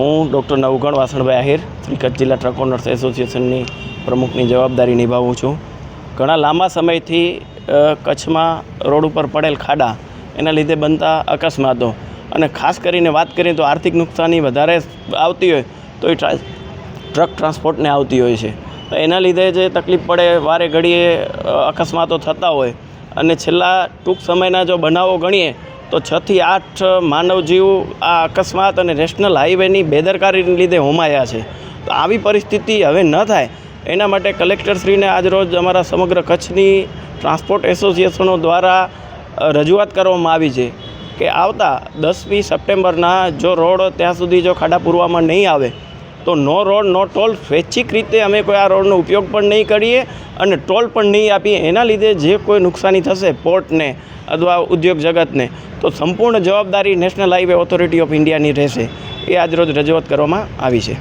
હું ડૉક્ટર નવગણ વાસણભાઈ આહિર શ્રી કચ્છ જિલ્લા truck owners એસોસિએશનની પ્રમુખની જવાબદારી નિભાવું છું. ઘણા લાંબા સમયથી કચ્છમાં રોડ ઉપર પડેલ ખાડા એના લીધે બનતા અકસ્માતો અને ખાસ કરીને વાત કરીએ તો આર્થિક નુકસાની વધારે આવતી હોય તો એ ટ્રક ટ્રાન્સપોર્ટને આવતી હોય છે. એના લીધે જે તકલીફ પડે, વારે ઘડીએ અકસ્માતો થતા હોય અને છેલ્લા ટૂંક સમયના જો બનાવો ગણીએ તો છથી આઠ માનવજીવ આ અકસ્માત અને નેશનલ હાઈવેની બેદરકારીને લીધે હોમાયા છે. તો આવી પરિસ્થિતિ હવે ન થાય. એના માટે કલેક્ટરશ્રીને આજરોજ અમારા સમગ્ર કચ્છની ટ્રાન્સપોર્ટ એસોસિએશનો દ્વારા રજૂઆત કરવામાં આવી છે કે આવતા દસમી સપ્ટેમ્બરના જો રોડ ત્યાં સુધી જો ખાડા પૂરવામાં નહીં આવે તો નો રોડ, નો ટોલ સ્વૈચ્છિક રીતે અમે કોઈ આ રોડનો ઉપયોગ પણ નહીં કરીએ અને ટોલ પણ નહીં આપીએ. એના લીધે જે કોઈ નુકસાની થશે પોર્ટને અથવા ઉદ્યોગ જગતને, તો સંપૂર્ણ જવાબદારી નેશનલ હાઈવે ઓથોરિટી ઓફ ઇન્ડિયાની રહેશે. એ આજરોજ રજૂઆત કરવામાં આવી છે.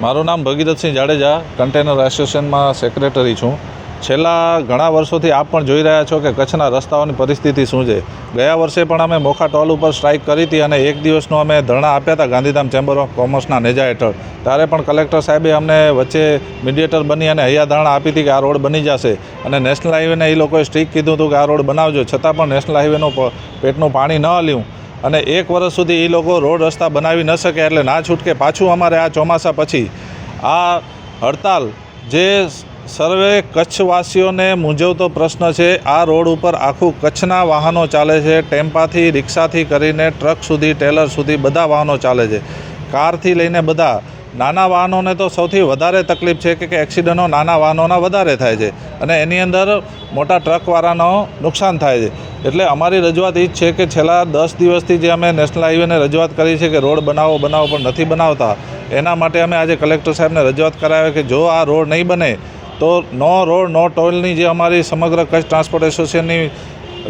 મારું નામ ભગીરથસિંહ જાડેજા કન્ટેનર એસોસિએશનમાં સેક્રેટરી છું. છેલ્લા ઘણા વર્ષોથી આપ પણ જોઈ રહ્યા છો કે કચ્છના રસ્તાઓની પરિસ્થિતિ શું છે. ગયા વર્ષે પણ અમે મોખા ટોલ ઉપર સ્ટ્રાઇક કરી હતી અને એક દિવસનું અમે ધરણા આપ્યા હતા ગાંધીધામ ચેમ્બર ઓફ કોમર્સના નેજા હેઠળ. ત્યારે પણ કલેક્ટર સાહેબે અમને વચ્ચે મીડિયેટર બની અને હૈયા ધારણા આપી હતી કે આ રોડ બની જશે અને નેશનલ હાઈવેને એ લોકોએ સ્ટ્રીક કીધું હતું કે આ રોડ બનાવજો. છતાં પણ નેશનલ હાઈવેનું પેટનું પાણી ન હલ્યું અને એક વર્ષ સુધી એ લોકો રોડ રસ્તા બનાવી ન શકે એટલે ના છૂટકે પાછું અમારે આ ચોમાસા પછી આ હડતાલ જે સર્વે કચ્છવાસીઓને મૂંઝવતો પ્રશ્ન છે. આ રોડ ઉપર આખું કચ્છના વાહનો ચાલે છે. ટેમ્પાથી, રિક્ષાથી કરીને ટ્રક સુધી, ટેલર સુધી બધા વાહનો ચાલે છે. કારથી લઈને બધા. નાના વાહનોને તો સૌથી વધારે તકલીફ છે કે એક્સિડન્ટો નાના વાહનોના વધારે થાય છે અને એની અંદર મોટા ટ્રકવાળાનો નુકસાન થાય છે. એટલે અમારી રજૂઆત એ જ છે કે, છેલ્લા દસ દિવસથી જે અમે નેશનલ હાઈવેને રજૂઆત કરી છે કે, રોડ બનાવો બનાવો પણ નથી બનાવતા. એના માટે અમે આજે કલેક્ટર સાહેબને રજૂઆત કરાવી કે, જો આ રોડ નહીં બને તો નો રોડ, નો ટોલની જે અમારી સમગ્ર કચ્છ ટ્રાન્સપોર્ટ એસોસિએશનની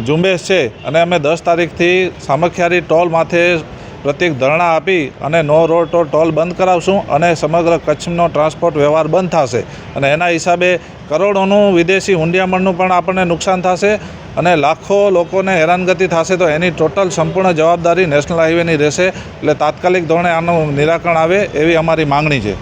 ઝુંબેશ છે અને અમે દસ તારીખથી સામખિયારી ટોલ માથે પ્રત્યેક ધરણા આપી અને નો રોડ ટો ટોલ બંધ કરાવશું અને સમગ્ર કચ્છનો ટ્રાન્સપોર્ટ વ્યવહાર બંધ થશે. અને એના હિસાબે કરોડોનું વિદેશી હુંડિયામણનું પણ આપણને નુકસાન થશે અને લાખો લોકોને હેરાનગતિ થશે તો એની ટોટલ સંપૂર્ણ જવાબદારી નેશનલ હાઈવેની રહેશે. એટલે તાત્કાલિક ધોરણે આનું નિરાકરણ આવે એવી અમારી માંગણી છે.